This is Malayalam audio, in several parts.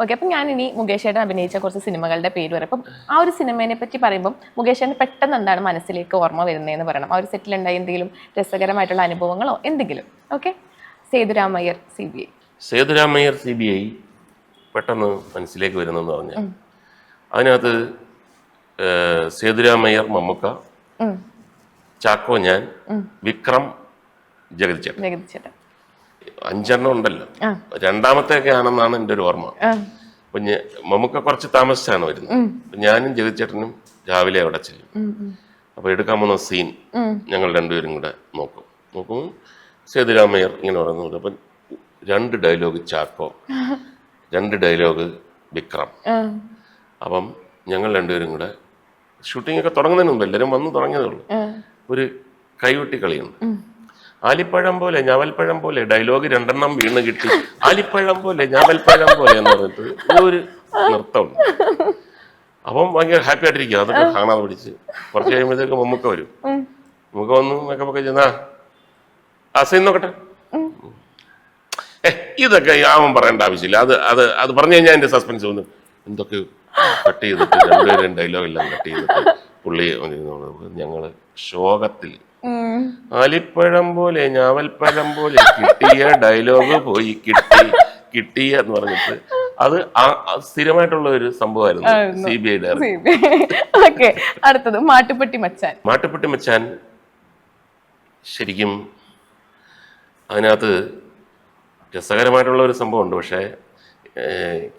ഓക്കെ അപ്പം ഞാൻ ഇനി മുകേഷ് ഏട്ടൻ അഭിനയിച്ച കുറച്ച് സിനിമകളുടെ പേര് പറയാം. അപ്പം ആ ഒരു സിനിമയെ പറ്റി പറയുമ്പോൾ മുകേഷ് ഏട്ടൻ പെട്ടെന്ന് എന്താണ് മനസ്സിലേക്ക് ഓർമ്മ വരുന്നതെന്ന് പറയണം. ആ ഒരു സെറ്റിലുണ്ടായി എന്തെങ്കിലും രസകരമായിട്ടുള്ള അനുഭവങ്ങളോ എന്തെങ്കിലും? Okay Sethuramaiyar C B I Sethuramaiyar C B I പെട്ടെന്ന് മനസ്സിലേക്ക് വരുന്നെന്ന് പറഞ്ഞാൽ അതിനകത്ത് സേതുരാമയ്യർ മമ്മുക്ക ചാക്കോ ഞാൻ വിക്രം ജഗതി ചേട്ടൻ ജഗതി ചേട്ടൻ അഞ്ചെണ്ണം ഉണ്ടല്ലോ. രണ്ടാമത്തെയൊക്കെ ആണെന്നാണ് എന്റെ ഒരു ഓർമ്മ. അപ്പൊ മമ്മൂക്ക കുറച്ച് താമസിച്ചാണ് വരുന്നത്. ഞാനും ജഗതിച്ചേട്ടനും രാവിലെ അവിടെ ചെല്ലും. അപ്പൊ എടുക്കാൻ പോകുന്ന സീൻ ഞങ്ങൾ രണ്ടുപേരും കൂടെ നോക്കും. നോക്കും. സേതുരാമയ്യർ ഇങ്ങനെ പറയുന്നുണ്ട് അപ്പം രണ്ട് ഡയലോഗ് ചാക്കോ. രണ്ട് ഡയലോഗ് വിക്രം. അപ്പം ഞങ്ങൾ രണ്ടുപേരും കൂടെ ഷൂട്ടിംഗ് ഒക്കെ തുടങ്ങുന്നതിന് മുമ്പ് എല്ലാവരും വന്ന് തുടങ്ങിയതേ ഉള്ളൂ. ഒരു കൈവെട്ടി കളിയുണ്ട്. ആലിപ്പഴം പോലെ ഞാവൽപ്പഴം പോലെ ഡയലോഗ് രണ്ടെണ്ണം വീണ് കിട്ടി. ആലിപ്പഴം പോലെ ഞാവൽപ്പഴം പോലെ എന്ന് പറഞ്ഞിട്ട് ഒരു നൃത്തമുണ്ട് അപ്പം ഭയങ്കര ഹാപ്പി ആയിട്ടിരിക്കുക അതൊക്കെ കാണാതെ പിടിച്ച്. കുറച്ച് കഴിയുമ്പോഴത്തേക്ക് മമ്മൂക്ക വരും. മമ്മൂക്ക വന്നു ഒക്കെ മേക്കപ്പ് ഒക്കെ ചെന്നാ ആ സീൻ നോക്കട്ടെ ഏ ഇതൊക്കെ ആവൻ പറയേണ്ട ആവശ്യമില്ല. അത് അത് അത് പറഞ്ഞു കഴിഞ്ഞാൽ എന്റെ സസ്പെൻസ് വന്നു എന്തൊക്കെ കട്ട് ചെയ്തിട്ട് രണ്ടുപേരും ഡയലോഗ് എല്ലാം കട്ട് ചെയ്തിട്ട് പുള്ളി ഞങ്ങൾ ശോകത്തിൽ. ആലിപ്പഴം പോലെ ഞാവൽപ്പഴം പോലെ കിട്ടിയ ഡയലോഗ് പോയി കിട്ടി കിട്ടിയ എന്ന് പറഞ്ഞിട്ട് അത് സ്ഥിരമായിട്ടുള്ള ഒരു സംഭവമായിരുന്നു സി ബി ഐ ഓക്കെ അടുത്തത് മാട്ടുപ്പെട്ടി മച്ചാൻ. മാട്ടുപ്പെട്ടി മച്ചാൻ ശരിക്കും അതിനകത്ത് രസകരമായിട്ടുള്ള ഒരു സംഭവമുണ്ട്. പക്ഷേ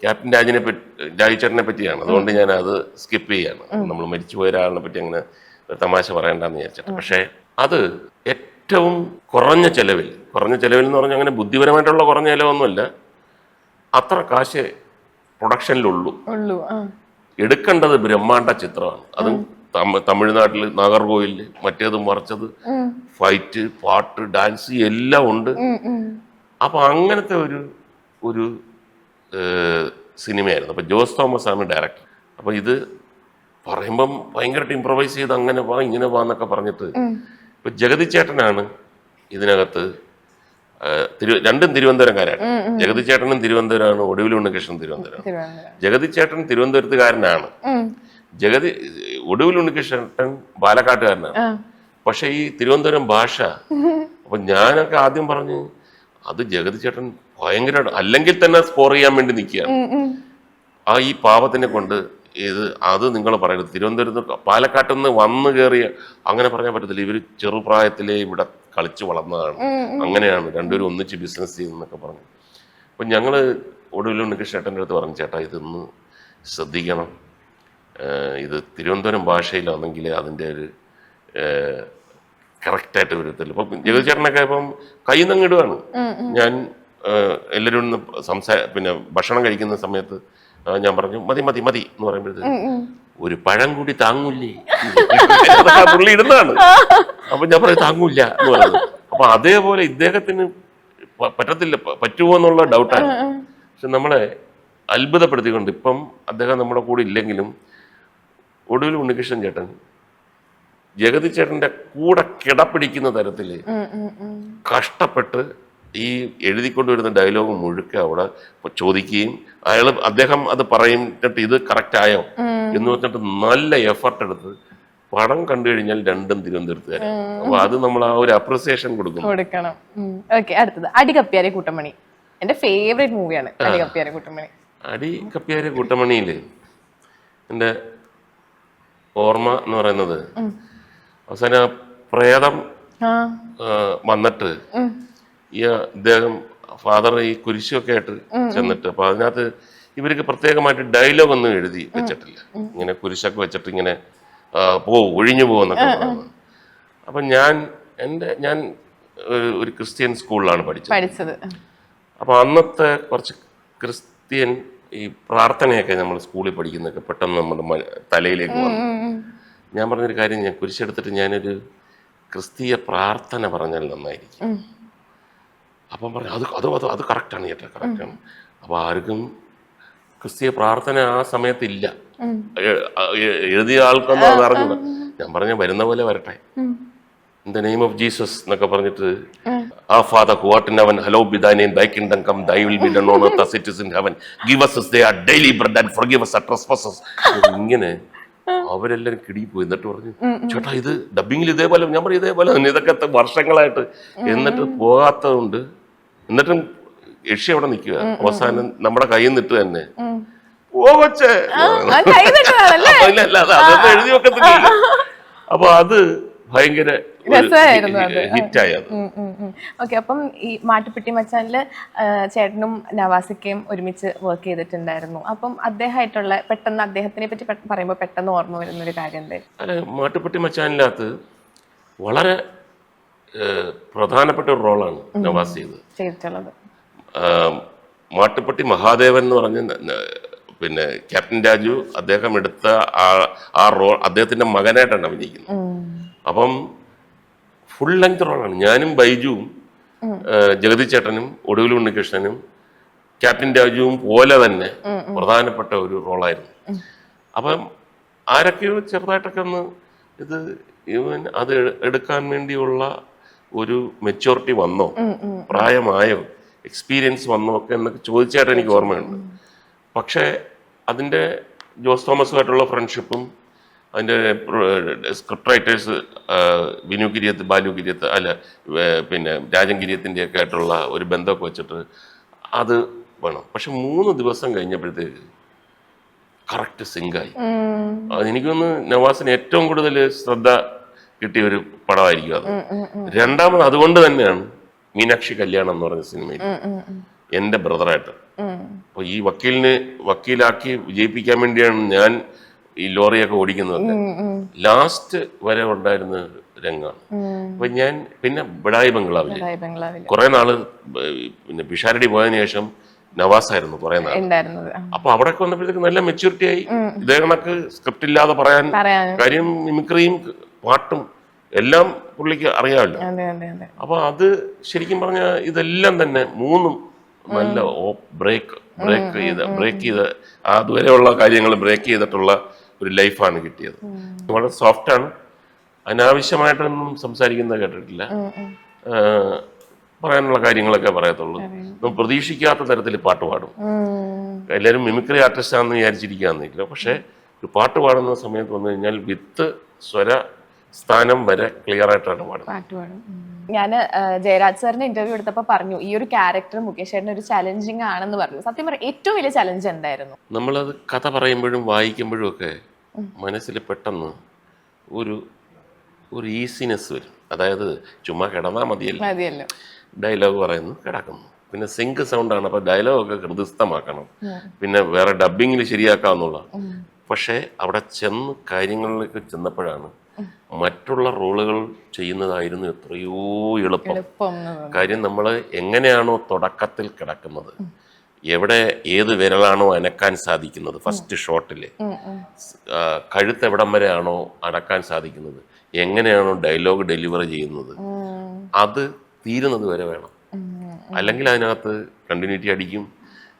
ക്യാപ്റ്റൻ രാജിനെ പറ്റി രാജിച്ചേട്ടനെ പറ്റിയാണ്. അതുകൊണ്ട് ഞാൻ അത് സ്കിപ്പ് ചെയ്യാണ്. നമ്മൾ മരിച്ചുപോയ ഒരാളിനെ പറ്റി അങ്ങനെ തമാശ പറയണ്ടെന്ന് വിചാരിച്ചിട്ട്. പക്ഷേ അത് ഏറ്റവും കുറഞ്ഞ ചെലവിൽ കുറഞ്ഞ ചെലവിൽ എന്ന് പറഞ്ഞാൽ അങ്ങനെ ബുദ്ധിപരമായിട്ടുള്ള കുറഞ്ഞ ചിലവൊന്നുമില്ല അത്ര കാശ് പ്രൊഡക്ഷനിലുള്ളൂ. എടുക്കേണ്ടത് ബ്രഹ്മാണ്ട ചിത്രമാണ്. അതും തമ- തമിഴ്നാട്ടിൽ നാഗർകോവിൽ മറ്റേത് മറിച്ചത് ഫൈറ്റ് പാട്ട് ഡാൻസ് എല്ലാം ഉണ്ട്. അപ്പൊ അങ്ങനത്തെ ഒരു ഒരു സിനിമയായിരുന്നു. അപ്പൊ ജോസ് തോമസ് ആണ് ഡയറക്ടർ. അപ്പൊ ഇത് പറയുമ്പം ഭയങ്കരമായിട്ട് ഇമ്പ്രവൈസ് ചെയ്ത് അങ്ങനെ വാ ഇങ്ങനെ വാ എന്നൊക്കെ പറഞ്ഞിട്ട് ഇപ്പൊ ജഗതി ചേട്ടനാണ് ഇതിനകത്ത് തിരു രണ്ടും തിരുവനന്തപുരംകാരാണ്. ജഗതി ചേട്ടനും തിരുവനന്തപുരമാണ് ഒടുവിൽ ഉണ്ണികൃഷ്ണൻ തിരുവനന്തപുരം. ജഗതി ചേട്ടൻ തിരുവനന്തപുരത്തുകാരനാണ്. ജഗതി ഒടുവിൽ ഉണ്ണികൃഷ്ണൻ പാലക്കാട്ടുകാരനാണ് പക്ഷെ ഈ തിരുവനന്തപുരം ഭാഷ അപ്പൊ ഞാനൊക്കെ ആദ്യം പറഞ്ഞു അത് ജഗതി ചേട്ടൻ ഭയങ്കര അല്ലെങ്കിൽ തന്നെ സ്കോർ ചെയ്യാൻ വേണ്ടി നിൽക്കുകയാണ്. ആ ഈ പാവത്തിനെ കൊണ്ട് ഇത് അത് നിങ്ങൾ പറയുന്നത്. തിരുവനന്തപുരത്ത് പാലക്കാട്ടിൽ നിന്ന് വന്നു കയറിയ അങ്ങനെ പറയാൻ പറ്റത്തില്ല. ഇവർ ചെറുപ്രായത്തിലെ ഇവിടെ കളിച്ചു വളർന്നതാണ്. അങ്ങനെയാണ്. രണ്ടുപേരും ഒന്നിച്ച് ബിസിനസ് ചെയ്യുന്നൊക്കെ പറഞ്ഞു. അപ്പം ഞങ്ങൾ ഒടുവിൽ ഉണ്ണികൃഷ്ണേട്ടന്റെ അടുത്ത് പറഞ്ഞു ചേട്ടാ ഇതൊന്ന് ശ്രദ്ധിക്കണം. ഇത് തിരുവനന്തപുരം ഭാഷയിലാണെങ്കിൽ അതിന്റെ ഒരു കറക്റ്റായിട്ട് വരത്തില്ല. ഇപ്പം ജഗതി ചേട്ടനൊക്കെ ഇപ്പം കൈ നിന്നിടുകയാണ് ഞാൻ എല്ലാവരും സംസാ പിന്നെ ഭക്ഷണം കഴിക്കുന്ന സമയത്ത് ഞാൻ പറഞ്ഞു മതി മതി മതി എന്ന് പറയുമ്പോഴത്തേക്ക്. ഒരു പഴം കൂടി താങ്ങൂല്ലേ? പുള്ളി ഇടുന്നതാണ് അപ്പൊ ഞാൻ പറയും താങ്ങൂല്ല എന്ന് പറയുന്നത്. അപ്പൊ അതേപോലെ ഇദ്ദേഹത്തിന് പറ്റത്തില്ല പറ്റുമോ എന്നുള്ള ഡൗട്ടാണ് പക്ഷെ നമ്മളെ അത്ഭുതപ്പെടുത്തിക്കൊണ്ട് ഇപ്പം അദ്ദേഹം നമ്മുടെ കൂടെ ഇല്ലെങ്കിലും ഒടുവിൽ ഉണ്ണികൃഷ്ണൻ ചേട്ടൻ ജഗതി ചേട്ടന്റെ കൂടെ കിടപ്പിടിക്കുന്ന ഉം. കഷ്ടപ്പെട്ട് ഈ എഴുതിക്കൊണ്ടുവരുന്ന ഡയലോഗ് മുഴുക്ക അവിടെ ചോദിക്കുകയും അയാൾ അദ്ദേഹം അത് പറയുന്നിട്ട് ഇത് കറക്റ്റ് ആയോ? എന്ന് പറഞ്ഞിട്ട് നല്ല എഫർട്ട് എടുത്ത് പടം കണ്ടു കഴിഞ്ഞാൽ രണ്ടും തിരുവനന്തപുരത്തുകാരാണ് അപ്പൊ അത് നമ്മൾ ആ ഒരു അപ്രിസിയേഷൻ കൊടുക്കും. കൊടുക്കണം. ഓക്കെ അടുത്തത്. അടികപ്പിയാരെ കൂട്ടമണി. എന്റെ ഫേവറേറ്റ് മൂവിയാണ് അടികപ്പിയാരെ കൂട്ടമണി. അടി കപ്പിയാരെ കൂട്ടമണിയിൽ എന്റെ ഓർമ്മ എന്ന് പറയുന്നത് അവസാനം പ്രേതം വന്നിട്ട്. ഈ ഇദ്ദേഹം ഫാദർ ഈ കുരിശൊക്കെ ആയിട്ട് ചെന്നിട്ട് അപ്പൊ അതിനകത്ത് ഇവർക്ക് പ്രത്യേകമായിട്ട് ഡയലോഗ് ഒന്നും എഴുതി വെച്ചിട്ടില്ല. ഇങ്ങനെ കുരിശൊക്കെ വെച്ചിട്ട് ഇങ്ങനെ പോവും ഒഴിഞ്ഞു പോകുന്നൊക്കെ അപ്പൊ ഞാൻ എന്റെ ഞാൻ ഒരു- ക്രിസ്ത്യൻ സ്കൂളിലാണ് പഠിച്ചത്. അപ്പൊ അന്നത്തെ കുറച്ച് ക്രിസ്ത്യൻ ഈ പ്രാർത്ഥനയൊക്കെ നമ്മൾ സ്കൂളിൽ പഠിക്കുന്നൊക്കെ പെട്ടെന്ന് നമ്മുടെ തലയിലേക്ക് വന്നു. ഞാൻ പറഞ്ഞൊരു കാര്യം ഞാൻ കുരിശെടുത്തിട്ട് ഞാനൊരു ക്രിസ്തീയ പ്രാർത്ഥന പറഞ്ഞാൽ നന്നായിരിക്കും. അപ്പം പറഞ്ഞു അത് അത് അത് അത് കറക്റ്റാണ് ചേട്ടാ കറക്റ്റാണ്. അപ്പോൾ ആർക്കും ക്രിസ്തീയ പ്രാർത്ഥന ആ സമയത്ത് ഇല്ല ഉം. എ- എ- എഴുതിയ ആൾക്കൊന്നും അത് അറിഞ്ഞില്ല ഞാൻ പറഞ്ഞ വരുന്ന പോലെ വരട്ടെ. In the name of Jesus എന്നൊക്കെ പറഞ്ഞിട്ട് ആ. Father who art in heaven hallowed be thy thy name, kingdom come thy will be done on it is in heaven. Give us day our daily bread and forgive us our trespasses. ഇങ്ങനെ അവരെല്ലാരും കിടി പോയി. എന്നിട്ട് പറഞ്ഞു ചേട്ടാ ഇത് ഡബിങ്ങിൽ ഇതേപോലെ ഞാൻ പറയും ഇതേപോലെ തന്നെ. ഇതൊക്കെ വർഷങ്ങളായിട്ട് എന്നിട്ട് പോകാത്തതുകൊണ്ട് എന്നിട്ടും യക്ഷി അവിടെ നിൽക്കുക. അവസാനം നമ്മുടെ കയ്യിൽ നിന്നിട്ട് തന്നെ ഓ കൊച്ചേ? ഇല്ല, അല്ല അതൊന്നും എഴുതി വെക്കത്തില്ല അപ്പൊ അത് ഭയങ്കര ഓക്കെ അപ്പം ഈ മാട്ടുപ്പെട്ടി മച്ചാനിൽ ചേട്ടനും നവാസിക്കയും ഒരുമിച്ച് വർക്ക് ചെയ്തിട്ടുണ്ടായിരുന്നു. അപ്പം അദ്ദേഹമായിട്ടുള്ള പെട്ടെന്ന് അദ്ദേഹത്തിനെ പറ്റി പറയുമ്പോൾ പെട്ടെന്ന് ഓർമ്മ വരുന്ന ഒരു കാര്യം എന്തായിരുന്നു? മാട്ടുപ്പെട്ടി മച്ചാനിനകത്ത് വളരെ പ്രധാനപ്പെട്ട ഒരു റോളാണ് നവാസ് ചെയ്തത് മാട്ടുപ്പട്ടി മഹാദേവൻ എന്ന് പറഞ്ഞ പിന്നെ ക്യാപ്റ്റൻ രാജു അദ്ദേഹം എടുത്ത ആ ആ റോൾ അദ്ദേഹത്തിന്റെ മകനായിട്ടാണ് അഭിനയിക്കുന്നത്. അപ്പം ഫുൾ ലെങ്ത് റോളാണ്. ഞാനും ബൈജുവും ജഗതി ചേട്ടനും ഒടുവിൽ ഉണ്ണികൃഷ്ണനും ക്യാപ്റ്റൻ രാജുവും പോലെ തന്നെ പ്രധാനപ്പെട്ട ഒരു റോളായിരുന്നു. അപ്പം ആരൊക്കെയോ ചെറുതായിട്ടൊക്കെ ഒന്ന് ഇത് ഇവൻ അത് എടുക്കാൻ വേണ്ടിയുള്ള ഒരു മെച്ചോറിറ്റി വന്നോ? പ്രായമായോ? എക്സ്പീരിയൻസ് വന്നോ ഒക്കെ എന്നൊക്കെ ചോദിച്ചായിട്ട് എനിക്ക് ഓർമ്മയുണ്ട്. പക്ഷേ അതിന്റെ ജോസ് തോമസുമായിട്ടുള്ള ഫ്രണ്ട്ഷിപ്പും അതിന്റെ സ്ക്രിപ്റ്റ് റൈറ്റേഴ്സ് വിനു ഗിരിയത്ത് ബാലു ഗിരിയത്ത് അല്ല പിന്നെ രാജൻ ഗിരിയത്തിന്റെ ഒക്കെ ആയിട്ടുള്ള ഒരു ബന്ധമൊക്കെ വെച്ചിട്ട് അത് വേണം. പക്ഷെ മൂന്ന് ദിവസം കഴിഞ്ഞപ്പോഴത്തേക്ക് കറക്റ്റ് സിങ്കായി അതെനിക്കൊന്ന് നവാസിന് ഏറ്റവും കൂടുതൽ ശ്രദ്ധ കിട്ടിയ ഒരു പടമായിരിക്കും അത്. രണ്ടാമത് അതുകൊണ്ട് തന്നെയാണ് മീനാക്ഷി കല്യാണം എന്ന് പറഞ്ഞ സിനിമയിൽ എന്റെ ബ്രദറായിട്ട്. അപ്പോൾ ഈ വക്കീലിന് വക്കീലാക്കി വിജയിപ്പിക്കാൻ വേണ്ടിയാണ് ഞാൻ ഈ ലോറിയൊക്കെ ഓടിക്കുന്നത്. ലാസ്റ്റ് വരെ ഉണ്ടായിരുന്ന രംഗമാണ്. അപ്പൊ ഞാൻ പിന്നെ ബിഡായി ബംഗ്ലാവിൽ. ബംഗ്ലാവിൽ കുറെ നാൾ പിന്നെ പിഷാരടി പോയതിനു ശേഷം നവാസായിരുന്നു കുറെ നാൾ. അപ്പൊ അവിടെ വന്നപ്പോഴത്തേക്ക് നല്ല മെച്യൂരിറ്റി ആയി. ഇതേ കണക്ക് സ്ക്രിപ്റ്റ് ഇല്ലാതെ പറയാൻ കാര്യം മിമിക്രിയും പാട്ടും എല്ലാം പുള്ളിക്ക് അറിയാമല്ലോ. അപ്പൊ അത് ശരിക്കും പറഞ്ഞ ഇതെല്ലാം തന്നെ മൂന്നും നല്ല ബ്രേക്ക് ബ്രേക്ക് ചെയ്ത ബ്രേക്ക് ചെയ്ത അതുവരെയുള്ള കാര്യങ്ങൾ ബ്രേക്ക് ചെയ്തിട്ടുള്ള ഒരു ലൈഫാണ് കിട്ടിയത്. വളരെ സോഫ്റ്റ് ആണ്. അനാവശ്യമായിട്ടൊന്നും സംസാരിക്കുന്നത് കേട്ടിട്ടില്ല. പറയാനുള്ള കാര്യങ്ങളൊക്കെ പറയത്തുള്ളൂ. പ്രതീക്ഷിക്കാത്ത തരത്തിൽ പാട്ട് പാടും. എല്ലാവരും മിമിക്രി ആർട്ടിസ്റ്റ് ആണെന്ന് വിചാരിച്ചിരിക്കാന്നില്ല പക്ഷെ ഒരു പാട്ട് പാടുന്ന സമയത്ത് വന്നു കഴിഞ്ഞാൽ വിത്ത് സ്വര സ്ഥാനം വരെ ക്ലിയർ ആയിട്ടാണ് പാടുന്നത് പാടും. ഞാൻ ജയരാജ് സാറിന്റെ ഇന്റർവ്യൂ എടുത്തപ്പോൾ പറഞ്ഞു ഈ ഒരു ക്യാരക്ടർ മുകേഷ് ഒരു ചലഞ്ചിങ് ആണെന്ന് പറഞ്ഞു. സത്യം പറയാം ഏറ്റവും വലിയ ചലഞ്ച് എന്തായിരുന്നു? നമ്മളത് കഥ പറയുമ്പോഴും വായിക്കുമ്പോഴും ഒക്കെ മനസ്സിൽ പെട്ടെന്ന് ഒരു ഒരു ഈസിനെസ് വരും. അതായത് ചുമ്മാ കിടന്നാൽ മതിയല്ലോ. മതിയല്ലോ. ഡയലോഗ് പറയുന്നു കിടക്കുന്നു. പിന്നെ സിങ്ക് സൗണ്ട് സൗണ്ടാണ് അപ്പോൾ ഡയലോഗൊക്കെ ഹൃദയസ്ഥമാക്കണം. പിന്നെ വേറെ ഡബിങ്ങിൽ ശരിയാക്കാമെന്നുള്ള പക്ഷേ അവിടെ ചെന്ന് കാര്യങ്ങളിലേക്ക് ചെന്നപ്പോഴാണ് മറ്റുള്ള റോളുകൾ ചെയ്യുന്നതായിരുന്നു എത്രയോ എളുപ്പം. കാര്യം നമ്മൾ എങ്ങനെയാണോ തുടക്കത്തിൽ കിടക്കുന്നത് എവിടെ ഏത് വിരലാണോ അനക്കാൻ സാധിക്കുന്നത് ഫസ്റ്റ് ഷോട്ടിൽ. കഴുത്ത് എവിടം വരെയാണോ അടക്കാൻ സാധിക്കുന്നത് എങ്ങനെയാണോ ഡയലോഗ് ഡെലിവറി ചെയ്യുന്നത് അത് തീരുന്നത് വരെ വേണം. അല്ലെങ്കിൽ അതിനകത്ത് കണ്ടിന്യൂറ്റി അടിക്കും.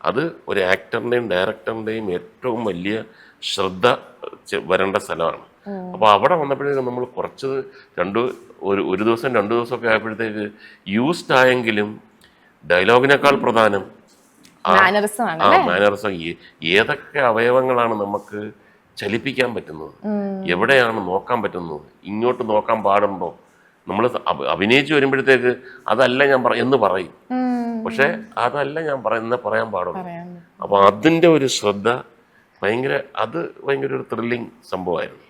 അത് ഒരു ആക്ടറിന്റെയും ഡയറക്ടറിന്റെയും ഏറ്റവും വലിയ ശ്രദ്ധ വരേണ്ട സ്ഥലമാണ്. അപ്പോൾ അവിടെ വന്നപ്പോഴേക്കും നമ്മൾ കുറച്ച് രണ്ട് ഒരു ഒരു ദിവസം രണ്ട് ദിവസമൊക്കെ ആയപ്പോഴത്തേക്ക് യൂസ്ഡ് ആയെങ്കിലും ഡയലോഗിനേക്കാൾ പ്രധാനം ആ മാനറിസം ഏതൊക്കെ അവയവങ്ങളാണ് നമുക്ക് ചലിപ്പിക്കാൻ പറ്റുന്നത്? എവിടെയാണ് നോക്കാൻ പറ്റുന്നത്? ഇങ്ങോട്ട് നോക്കാൻ പാടുമ്പോൾ നമ്മൾ അഭിനയിച്ചു വരുമ്പോഴത്തേക്ക് അതല്ല ഞാൻ പറ എന്ന് പറയും. പക്ഷെ അതല്ല ഞാൻ പറയുന്ന പറയാൻ പാടുള്ളൂ. അപ്പൊ അതിന്റെ ഒരു ശ്രദ്ധ ഭയങ്കര അത് ഭയങ്കര ഒരു ത്രില്ലിങ് സംഭവമായിരുന്നു.